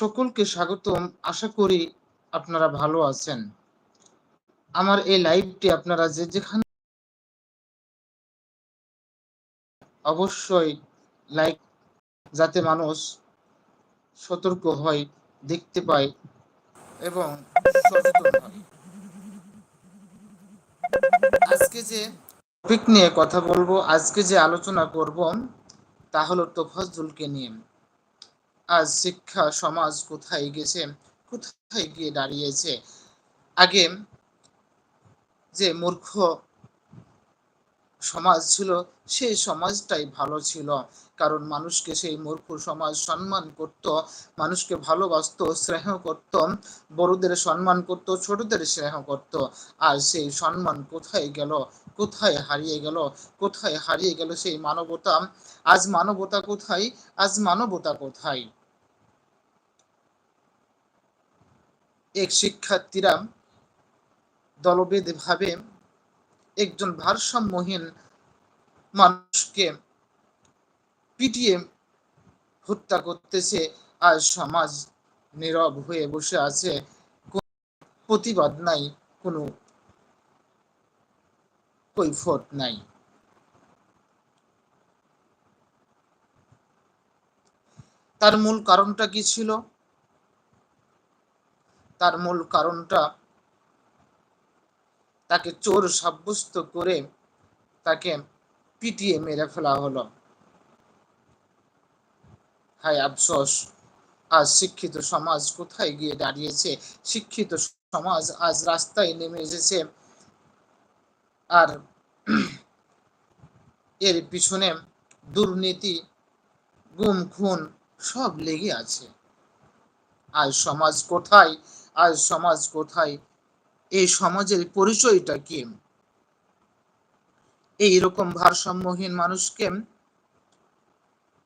সকলকে স্বাগতম। আশা করি আপনারা ভালো আছেন। আমার এই লাইভটি আপনারা যে যেখানে অবশ্যই লাইক যাতে মানুষ সতর্ক হয়, দেখতে পায় এবং আজকে যে টপিক নিয়ে কথা বলব, আজকে যে আলোচনা করব, তা হলো তোফাজুলকে নিয়ে। আজ শিক্ষা সমাজ কোথায় গেছে? কোথায় গিয়ে দাঁড়িয়েছে? আগে যে মূর্খ সমাজ ছিল সেই সমাজটাই ভালো ছিল। কারণ মানুষকে সেই মূর্খ সমাজ সম্মান করত, মানুষকে ভালোবাসত, স্নেহ করত, বড়দের সম্মান করত, ছোটদের স্নেহ করত। আর সেই সম্মান কোথায় গেল? কোথায় হারিয়ে গেল? কোথায় হারিয়ে গেল সেই মানবতা? আজ মানবতা কোথায়? আজ মানবতা কোথায়? এক শিক্ষার্থীরা দলবেদ ভাবে একজন ভারসাম্যহীন মানুষকে পিটিয়ে হত্যা করতেছে আর সমাজ নীরব হয়ে বসে আছে। প্রতিবাদ নাই, কোনো কৈফত নাই। তার মূল কারণটা কি ছিল? তার মূল কারণটা তাকে চোর সাব্যস্ত করে তাকে পিটিয়ে মেরে ফেলা হলো। হায় আফসোস, আজ শিক্ষিত সমাজ কোথায় গিয়ে দাঁড়িয়েছে? শিক্ষিত সমাজ আজ রাস্তায় নেমে এসেছে আর এর পিছনে দুর্নীতি গুম খুন সব লেগে আছে। আজ সমাজ কোথায় আজ সমাজ কোথায়? এই সমাজের পরিচয়টা কি? এইরকম ভারসাম্যহীন মানুষকে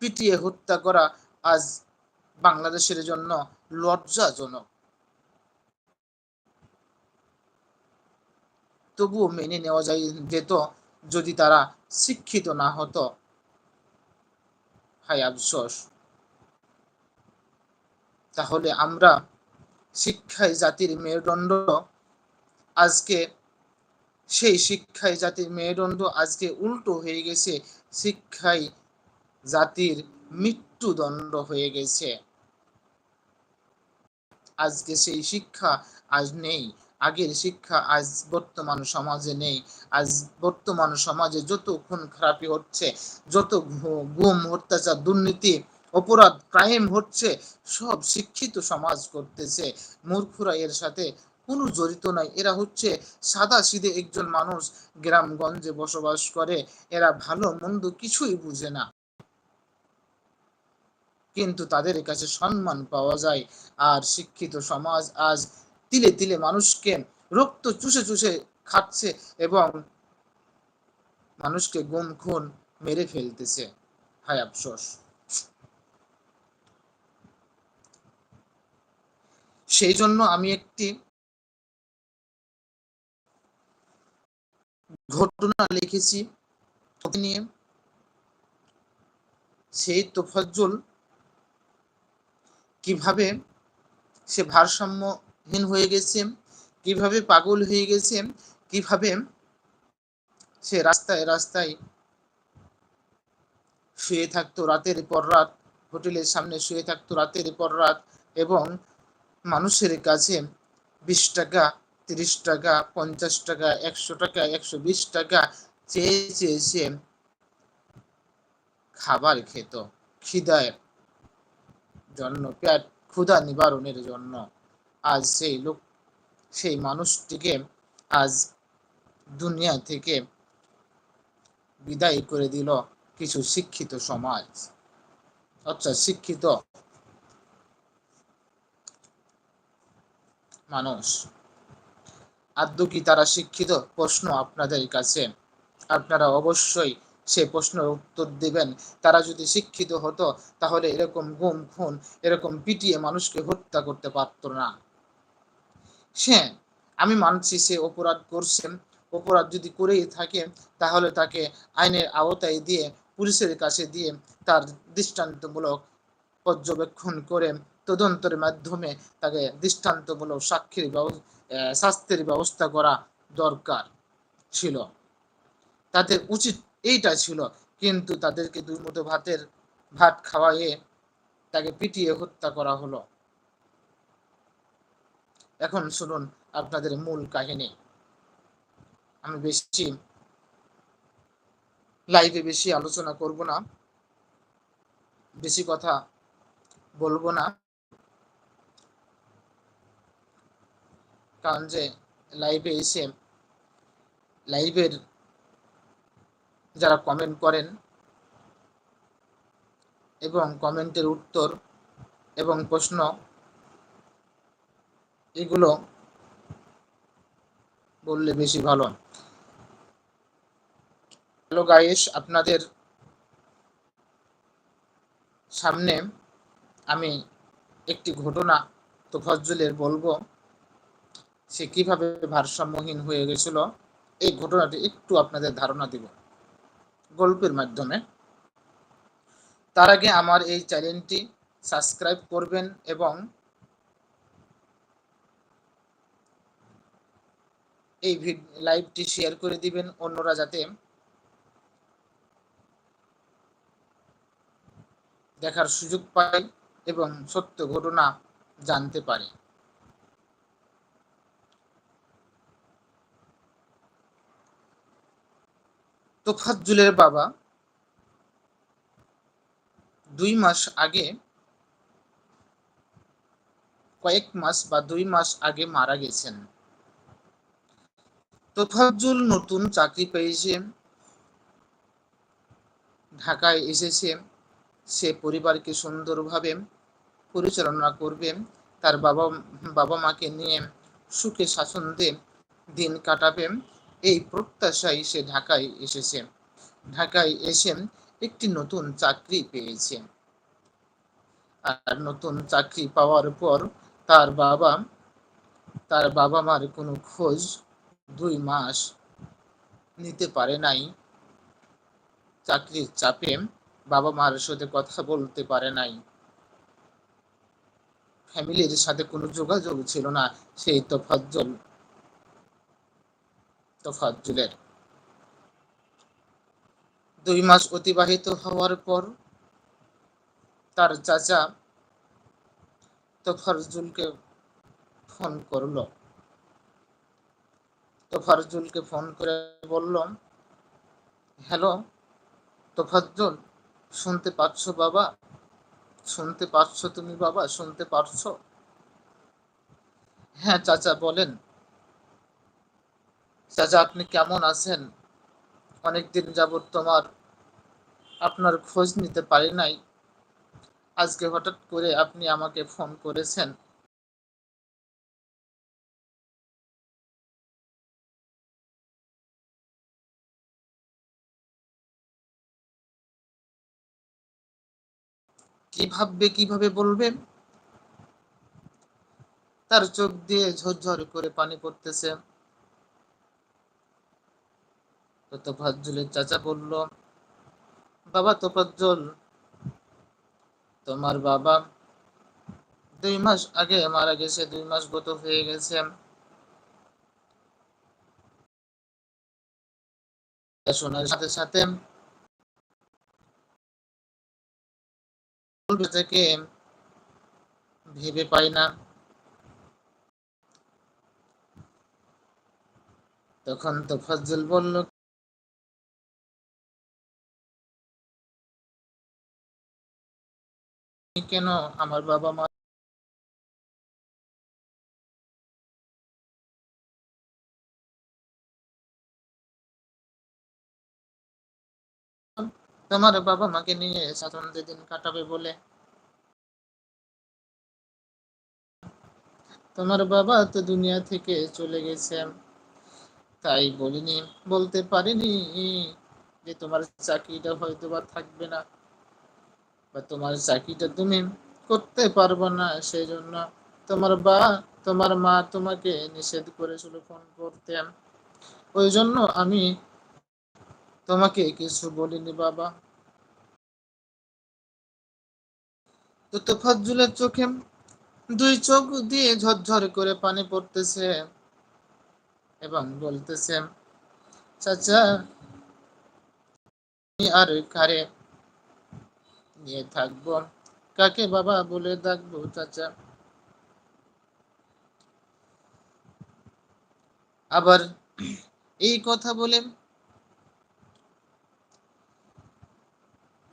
পিটিয়ে হত্যা করা আজ বাংলাদেশের জন্য লজ্জাজনক। তবুও মেনে নেওয়া যায় যেত যদি তারা শিক্ষিত না হতো হাই আফসোস। তাহলে আমরা শিক্ষায় জাতির মেরুদণ্ড আজকে, সেই শিক্ষায় জাতির মেরুদণ্ড আজকে উল্টো হয়ে গেছে। শিক্ষায় জাতির মৃত্যুদণ্ড হয়ে গেছে। আজকে সেই শিক্ষা আজ নেই। আগের শিক্ষা আজ বর্তমান সমাজে নেই। আজ বর্তমান সমাজে যত খুন খারাপি হচ্ছে, যত গুম অত্যাচার, দুর্নীতি অপরাধ ক্রাইম হচ্ছে, সব শিক্ষিত সমাজ করতেছে। মূর্খরা এর সাথে কোনো জড়িত নাই। এরা হচ্ছে সাদা সিধে একজন মানুষ গ্রামগঞ্জে বসবাস করে। এরা ভালো মন্দ কিছুই বুঝে না। কিন্তু তাদের কাছে সম্মান পাওয়া যায়। আর শিক্ষিত সমাজ আজ তিলে তিলে মানুষকে রক্ত চুষে চুষে খাচ্ছে এবং মানুষকে গুম খুন মেরে ফেলতেছে। হায় আফসোস। সেই জন্য আমি একটি ঘটনা লিখেছি। নিয়ে সেই তোফাজ্জল কীভাবে সে ভারসাম্যহীন হয়ে গেছে, কীভাবে পাগল হয়ে গেছে, কীভাবে সে রাস্তায় রাস্তায় শুয়ে থাকতো রাতের পর রাত, হোটেলের সামনে শুয়ে থাকতো রাতের পর রাত এবং মানুষের কাছে বিশ টাকা, তিরিশ টাকা, পঞ্চাশ টাকা, একশো টাকা, একশো বিশ টাকা চেয়ে চেয়ে সে খাবার খেত। খিদায় জন্য, পেট ক্ষুধা নিবারণের জন্য। আজ সেই লোক, সেই মানুষটিকে আজ দুনিয়া থেকে বিদায় করে দিল কিছু শিক্ষিত সমাজ। আচ্ছা শিক্ষিত মানুষ। আদৌ কি তারা শিক্ষিত প্রশ্ন আপনাদের কাছে। আপনারা অবশ্যই সে প্রশ্নের উত্তর দিবেন। তারা যদি শিক্ষিত হতো, তাহলে এরকম গুম, খুন, এরকম পিটিয়ে মানুষকে হত্যা করতে পারত না। সে আমি মানছি সে অপরাধ করছেন অপরাধ যদি করেই থাকে, তাহলে তাকে আইনের আওতায় দিয়ে, পুলিশের কাছে দিয়ে তার দৃষ্টান্তমূলক পর্যবেক্ষণ করে তদন্তের মাধ্যমে তাকে দৃষ্টান্তমূলক সাক্ষীর শাস্তির ব্যবস্থা করা দরকার ছিল। তাদের উচিত এইটা ছিল, কিন্তু তাদেরকে দুই মুঠো ভাতের ভাত খাওয়াইয়ে তাকে পিটিয়ে হত্যা করা হলো। এখন শুনুন আপনাদের মূল কাহিনী। আমি বেশি লাইভে বেশি আলোচনা করব না, বেশি কথা বলব না। কারণ যে লাইভে এসে লাইভের যারা কমেন্ট করেন এবং কমেন্টের উত্তর এবং প্রশ্ন, এগুলো বললে বেশি ভালো। হ্যালো গাইস আপনাদের সামনে আমি একটি ঘটনা তোফাজ্জলের বলব। সে কীভাবে ভারসাম্যহীন হয়ে গেছিল, এই ঘটনাটি একটু আপনাদের ধারণা দিব। গল্পের মাধ্যমে। তার আগে আমার এই চ্যানেলটি সাবস্ক্রাইব করবেন এবং এই লাইভটি শেয়ার করে দিবেন অন্যরা যাতে দেখার সুযোগ পায় এবং সত্য ঘটনা জানতে পারে। তোফাজ্জুলের বাবা দুই মাস আগে, কয়েক মাস বা দুই মাস আগে মারা গেছেন। তোফাজ্জুল নতুন চাকরি পেয়েছে, ঢাকায় এসেছে। সে পরিবারকে সুন্দরভাবে পরিচালনা করবে। তার বাবা বাবা মাকে নিয়ে সুখে শাসনদে দিন কাটাবে। এই প্রত্যাশায় সে ঢাকায় এসেছে ঢাকায় এসে একটি নতুন চাকরি পেয়েছে আর নতুন চাকরি পাওয়ার পর তার বাবা তার বাবা মার কোনো খোঁজ দুই মাস নিতে পারে নাই। চাকরির চাপে বাবা মার সাথে কথা বলতে পারে নাই। ফ্যামিলির সাথে কোনো যোগাযোগ ছিল না, সেই তোফাজ্জল তোফাজ্জুলের দুই মাস অতিবাহিত হওয়ার পর তার চাচা তোফারজুলকে ফোন করল। তোফারজুলকে ফোন করে বলল, হ্যালো, তোফাজ্জল, শুনতে পাচ্ছ বাবা? শুনতে পাচ্ছ তুমি বাবা? শুনতে পারছ হ্যাঁ চাচা, বলেন। চাচা, আপনি কেমন আছেন? অনেকদিন যাবৎ তোমার আপনার খোঁজ নিতে পারি নাই। আজকে হঠাৎ করে আপনি আমাকে ফোন করেছেন। কি ভাববে, কীভাবে বলবে? তার চোখ দিয়ে ঝরঝর করে পানি পড়তেছে। তোফাজ্জলের চাচা বলল, বাবা তোফাজ্জল তোমার বাবা দুই মাস আগে মারা গেছে, দুই মাস গত হয়ে গেছে। শোনার সাথে সাথে থেকে ভেবে পাই না। তখন তো ফজল বলল কেন আমার বাবা মা তোমার বাবা মাকে নিয়ে স্বাতন্ত্র দিন কাটাবে বলে? তোমার বাবা তো দুনিয়া থেকে চলে গেছে, তাই বলিনি, বলতে পারিনি যে তোমার চাকরিটা হয়তো বা থাকবে না। বা তোমার চাকরিটা তুমি করতে পারব না সেই জন্য তোমার বা, তোমার মা তোমাকে নিষেধ করেছিল ফোন করতে। ওই জন্য আমি তোমাকে কিছু বলিনি, বাবা। তো তোফাজ্জুলের চোখে দুই চোখ দিয়ে ঝরঝর করে পানি পড়তেছে এবং বলতেছে, চাচা আর কারে নিয়ে থাকব। কাকে বাবা বলে ডাকবো, চাচা? আবার এই কথা বলে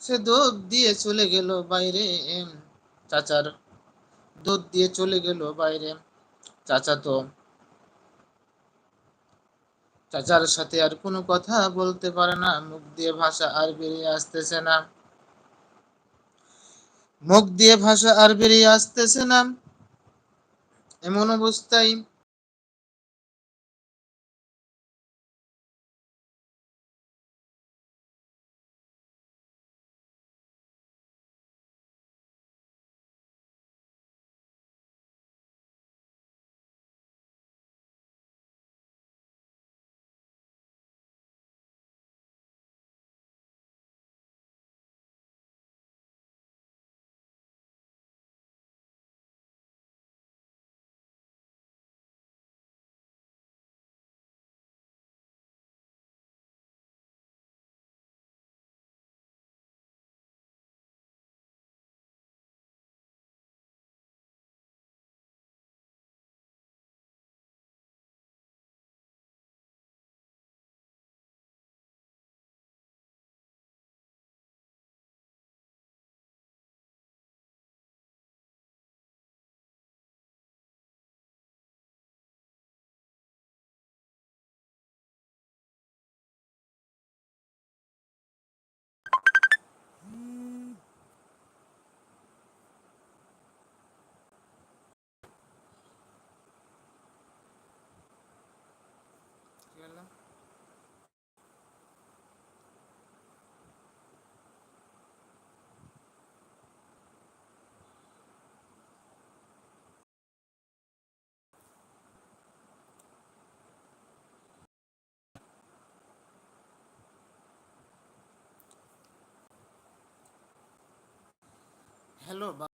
সে দুধ দিয়ে চলে গেল বাইরে। চাচার দুধ দিয়ে চলে গেল বাইরে। চাচা তো চাচার সাথে আর কোনো কথা বলতে পারে না। মুখ দিয়ে ভাষা আর বেরিয়ে আসতেছে না। মুখ দিয়ে ভাষা আর বেরিয়ে আসতেছে না। এমন অবস্থায় হ্যালো